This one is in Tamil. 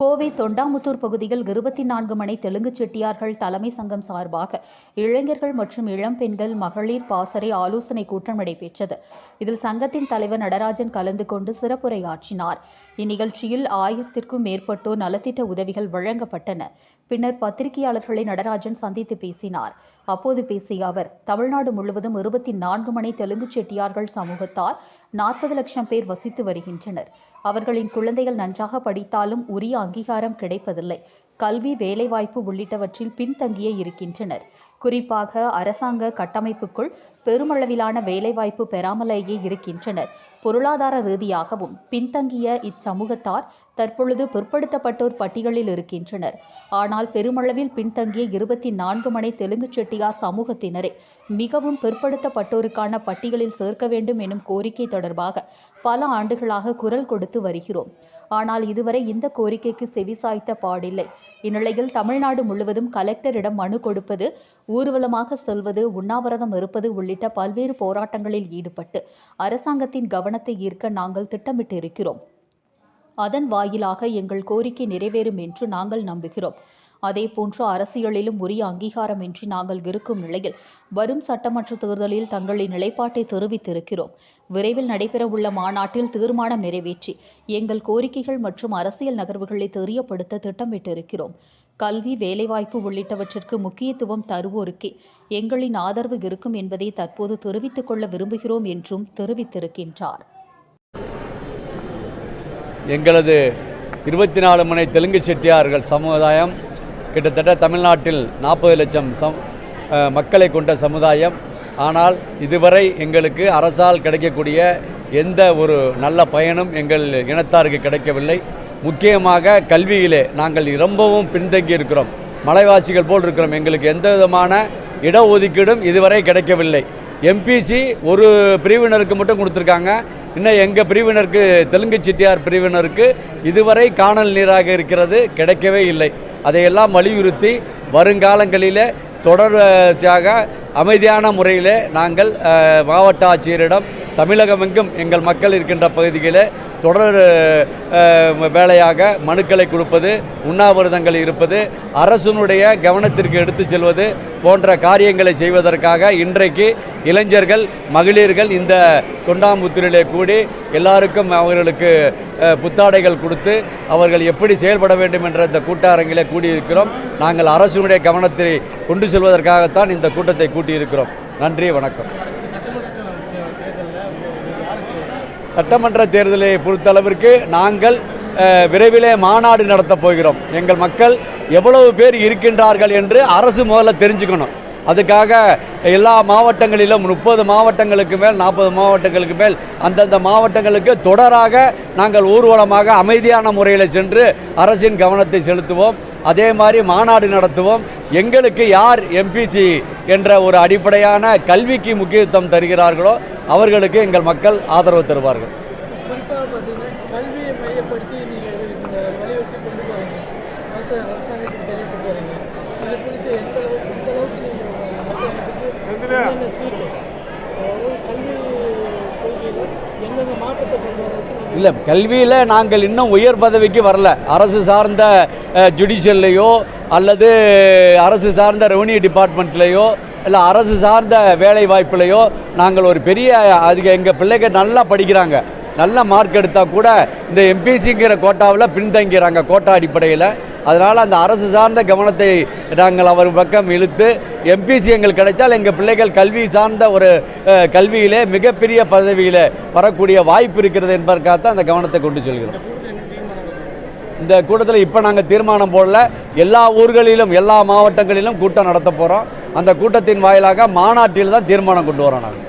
கோவை தொண்டாமுத்தூர் பகுதியில் இருபத்தி நான்கு மணி தெலுங்கு செட்டியார்கள் தலைமை சங்கம் சார்பாக இளைஞர்கள் மற்றும் இளம் பெண்கள் மகளிர் பாசறை ஆலோசனை கூட்டம் நடைபெற்றது. இதில் சங்கத்தின் தலைவர் நடராஜன் கலந்து கொண்டு சிறப்புரையாற்றினார். இந்நிகழ்ச்சியில் ஆயிரத்திற்கும் மேற்பட்டோர் நலத்திட்ட உதவிகள் வழங்கப்பட்டன. பின்னர் பத்திரிகையாளர்களை நடராஜன் சந்தித்து பேசினார். அப்போது பேசிய அவர் தமிழ்நாடு முழுவதும் இருபத்தி நான்கு மணி தெலுங்கு செட்டியார்கள் சமூகத்தார் நாற்பது லட்சம் பேர் வசித்து வருகின்றனர். அவர்களின் குழந்தைகள் நன்றாக படித்தாலும் உரிய அங்கீகாரம் கிடைப்பதில்லை. கல்வி வேலைவாய்ப்பு உள்ளிட்டவற்றில் பின்தங்கியே இருக்கின்றனர். குறிப்பாக அரசாங்க கட்டமைப்புக்குள் பெருமளவிலான வேலைவாய்ப்பு பெறாமலேயே இருக்கின்றனர். பொருளாதார ரீதியாகவும் பின்தங்கிய இச்சமூகத்தார் தற்பொழுது பிற்படுத்தப்பட்டோர் பட்டியலில் இருக்கின்றனர். ஆனால் பெருமளவில் பின்தங்கிய இருபத்தி நான்கு மணி தெலுங்கு செட்டியார் சமூகத்தினரை மிகவும் பிற்படுத்தப்பட்டோருக்கான பட்டியலில் சேர்க்க வேண்டும் எனும் கோரிக்கை தொடர்பாக பல ஆண்டுகளாக குரல் கொடுத்து வருகிறோம். ஆனால் இதுவரை இந்த கோரிக்கைக்கு செவிசாய்த்த பாடில்லை. இந்நிலையில் தமிழ்நாடு முழுவதும் கலெக்டரிடம் மனு கொடுப்பது ஊர்வலமாக செல்வது உண்ணாவிரதம் இருப்பது உள்ளிட்ட பல்வேறு போராட்டங்களில் ஈடுபட்டு அரசாங்கத்தின் கவனத்தை ஈர்க்க நாங்கள் திட்டமிட்டிருக்கிறோம். அதன் வாயிலாக எங்கள் கோரிக்கை நிறைவேறும் என்று நாங்கள் நம்புகிறோம். அதேபோன்று அரசியலிலும் உரிய அங்கீகாரமின்றி நாங்கள் இருக்கும் நிலையில் வரும் சட்டமன்ற தேர்தலில் தங்களின் நிலைப்பாட்டை தெரிவித்திருக்கிறோம். விரைவில் நடைபெறவுள்ள மாநாட்டில் தீர்மானம் நிறைவேற்றி எங்கள் கோரிக்கைகள் மற்றும் அரசியல் நகர்வுகளை தெரியப்படுத்த திட்டமிட்டிருக்கிறோம். கல்வி வேலைவாய்ப்பு உள்ளிட்டவற்றிற்கு முக்கியத்துவம் தருவோருக்கே எங்களின் ஆதரவு இருக்கும் என்பதை தற்போது தெரிவித்துக் கொள்ள விரும்புகிறோம் என்றும் தெரிவித்திருக்கின்றார். எங்களது இருபத்தி நாலு மணி தெலுங்கு செட்டியார்கள் சமுதாயம் கிட்டத்தட்ட தமிழ்நாட்டில் நாற்பது லட்சம் சம் மக்களை கொண்ட சமுதாயம். ஆனால் இதுவரை எங்களுக்கு அரசால் கிடைக்கக்கூடிய எந்த ஒரு நல்ல பயனும் எங்கள் இனத்தாருக்கு கிடைக்கவில்லை. முக்கியமாக கல்வியிலே நாங்கள் ரொம்பவும் பின்தங்கி இருக்கிறோம். மலைவாசிகள் போல் இருக்கிறோம். எங்களுக்கு எந்த விதமான இடஒதுக்கீடும் இதுவரை கிடைக்கவில்லை. எம்பிசி ஒரு பிரிவினருக்கு மட்டும் கொடுத்துருக்காங்க. இன்னும் எங்கள் பிரிவினருக்கு தெலுங்கு சிட்டியார் பிரிவினருக்கு இதுவரை காணல் நீராக இருக்கிறது கிடைக்கவே இல்லை. அதையெல்லாம் வலியுறுத்தி வருங்காலங்களில் தொடர்ச்சியாக அமைதியான முறையில் நாங்கள் மாவட்ட ஆட்சியரிடம் தமிழகமெங்கும் எங்கள் மக்கள் இருக்கின்ற பகுதிகளில் தொடர் வேலையாக மனுக்களை கொடுப்பது உண்ணாவிரதங்கள் இருப்பது அரசனுடைய கவனத்திற்கு எடுத்துச் செல்வது போன்ற காரியங்களை செய்வதற்காக இன்றைக்கு இளைஞர்கள் மகளிர்கள் இந்த தொண்டாமுத்தூரிலே கூடி எல்லாருக்கும் அவர்களுக்கு புத்தாடைகள் கொடுத்து அவர்கள் எப்படி செயல்பட வேண்டும் என்ற இந்த கூட்டரங்கிலே கூடியிருக்கிறோம். நாங்கள் அரசுடைய கவனத்தை கொண்டு செல்வதற்காகத்தான் இந்த கூட்டத்தை கூட்டியிருக்கிறோம். நன்றி வணக்கம். சட்டமன்ற தேர்தலை பொறுத்தளவிற்கு நாங்கள் விரைவிலே மாநாடு நடத்தப் போகிறோம். எங்கள் மக்கள் எவ்வளவு பேர் இருக்கின்றார்கள் என்று அரசு முதல்ல தெரிஞ்சுக்கணும். அதுக்காக எல்லா மாவட்டங்களிலும் முப்பது மாவட்டங்களுக்கு மேல் நாற்பது மாவட்டங்களுக்கு மேல் அந்தந்த மாவட்டங்களுக்கு தொடராக நாங்கள் ஊர்வலமாக அமைதியான முறையில் சென்று அரசின் கவனத்தை செலுத்துவோம். அதே மாதிரி மாநாடு நடத்துவோம். எங்களுக்கு யார் எம்பிசி என்ற ஒரு அடிப்படையான கல்விக்கு முக்கியத்துவம் தருகிறார்களோ அவர்களுக்கு எங்கள் மக்கள் ஆதரவு தருவார்கள். போகிறீங்க அரசாங்கத்துக்கு தெரிவித்து போகிறீங்க இது குறித்து எந்த அளவுக்கு நீங்கள் இல்லை கல்வியில் நாங்கள் இன்னும் உயர் பதவிக்கு வரல. அரசு சார்ந்த ஜுடிஷியல்லையோ அல்லது அரசு சார்ந்த ரெவன்யூ டிபார்ட்மெண்ட்லேயோ இல்லை அரசு சார்ந்த வேலை வாய்ப்புலையோ நாங்கள் ஒரு பெரிய அதுக்கு எங்கள் பிள்ளைகள் நல்லா படிக்கிறாங்க. நல்ல மார்க் எடுத்தால் கூட இந்த எம்பிசிங்கிற கோட்டாவில் பின்தங்கிறாங்க கோட்டா அடிப்படையில். அதனால் அந்த அரசு சார்ந்த கவனத்தை நாங்கள் அவர் பக்கம் இழுத்து எம்பிசி எங்களுக்கு கிடைத்தால் எங்கள் பிள்ளைகள் கல்வி சார்ந்த ஒரு கல்வியிலே மிகப்பெரிய பதவியில் வரக்கூடிய வாய்ப்பு இருக்கிறது என்பதற்காகத்தான் அந்த கவனத்தை கொண்டு செல்கிறோம். இந்த கூட்டத்தில் இப்போ நாங்கள் தீர்மானம் போடல. எல்லா ஊர்களிலும் எல்லா மாவட்டங்களிலும் கூட்டம் நடத்த போகிறோம் அந்த கூட்டத்தின் வாயிலாக மாநாட்டில் தான் தீர்மானம் கொண்டு வரோம் நாங்கள்